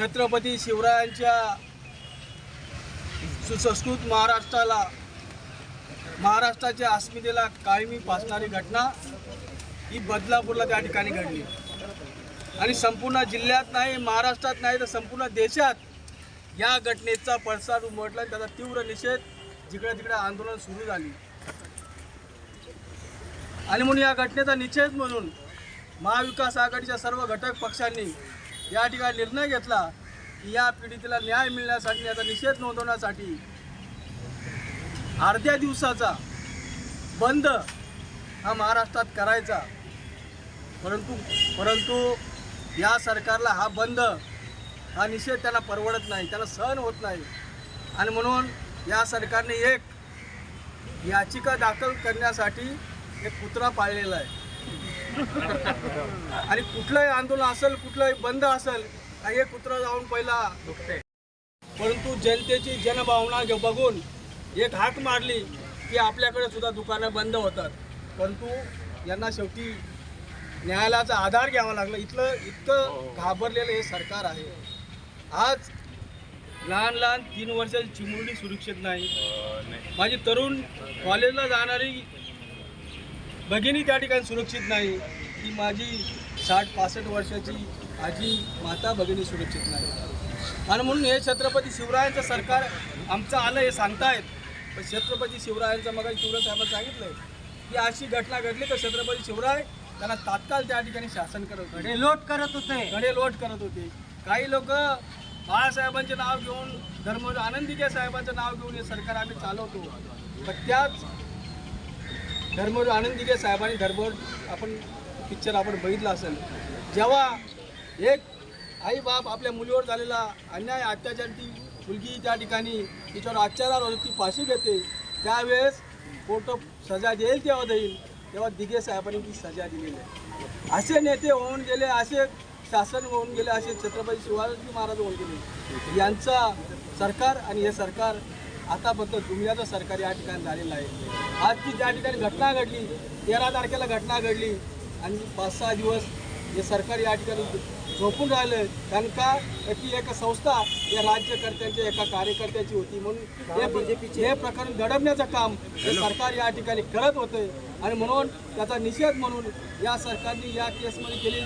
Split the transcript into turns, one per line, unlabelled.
छत्रपती शिवरायांच्या सुसंस्कृत महाराष्ट्राला महाराष्ट्राच्या अस्मितेला कायमी पासणारी घटना ही बदलापूरला त्या ठिकाणी घडली. आणि संपूर्ण जिल्ह्यात नाही महाराष्ट्रात नाही तर संपूर्ण देशात या घटनेचा पडसाद उमटला त्याचा तीव्र निषेध जिकडे तिकडे आंदोलन सुरू झाली. आणि म्हणून या घटनेचा निषेध म्हणून महाविकास आघाडीच्या सर्व घटक पक्षांनी या ठिकाणी निर्णय घेतला की या पीडितेला न्याय मिळण्यासाठी याचा निषेध नोंदवण्यासाठी अर्ध्या दिवसाचा बंद हा महाराष्ट्रात करायचा. परंतु परंतु या सरकारला हा बंद हा निषेध त्यांना परवडत नाही त्याला सहन होत नाही. आणि म्हणून या सरकारने एक याचिका दाखल करण्यासाठी एक कुत्रा पाळलेला आहे. आणि कुठलंही आंदोलन असेल कुठलंही बंद असेल हे कुत्रा जाऊन पहिला परंतु जनतेची जनभावना बघून एक हाक मारली की आपल्याकडे सुद्धा दुकानं बंद होतात. परंतु यांना शेवटी न्यायालयाचा आधार घ्यावा लागला. इथलं इतकं घाबरलेलं हे सरकार आहे. आज लहान लहान तीन वर्षाची चिमुरडी सुरक्षित नाही. माझी तरुण कॉलेजला जाणारी भगिनी त्या ठिकाणी सुरक्षित नाही. ती माझी साठ पासष्ट वर्षाची आजी माता भगिनी सुरक्षित नाही. आणि म्हणून हे छत्रपती शिवरायांचं सरकार आमचं आलं हे सांगतायत. पण छत्रपती शिवरायांचं मग शिवराय साहेबांनी सांगितलं की अशी घटना घडली तर छत्रपती शिवराय त्यांना तात्काळ त्या ठिकाणी शासन करत होते.
लोट करत होते.
गडे लोट करत होते. काही लोक बाळासाहेबांचे नाव घेऊन धर्म आनंदीके साहेबांचं नाव घेऊन हे सरकार आम्ही चालवतो. पण त्याच धर्मवीर दिघे साहेबांनी धर्मवर आपण पिक्चर आपण बघितला असेल. जेव्हा एक आई बाप आपल्या मुलीवर झालेला अन्याय अत्याचार ती मुलगी त्या ठिकाणी तिच्यावर अत्याचार होतो ती फाशी घेते त्यावेळेस कोर्ट सजा देईल तेव्हा देईल? तेव्हा दिघे साहेबांनी ती सजा दिलेली आहे. असे नेते होऊन गेले असे शासन होऊन गेले असे छत्रपती शिवाजी महाराज होऊन गेले. यांचा सरकार आणि हे सरकार आता फक्त दुनियाचं सरकार या ठिकाणी झालेलं आहे. आज ती त्या ठिकाणी घटना घडली तेरा तारखेला घटना घडली आणि पाच सहा दिवस हे सरकार या ठिकाणी झोपून राहिलं कारण का? ती एक संस्था या राज्यकर्त्यांच्या एका कार्यकर्त्याची होती म्हणून हे हे प्रकरण घडवण्याचं काम हे सरकार या ठिकाणी करत होते. आणि म्हणून त्याचा निषेध म्हणून या सरकारने या केसमध्ये केलेली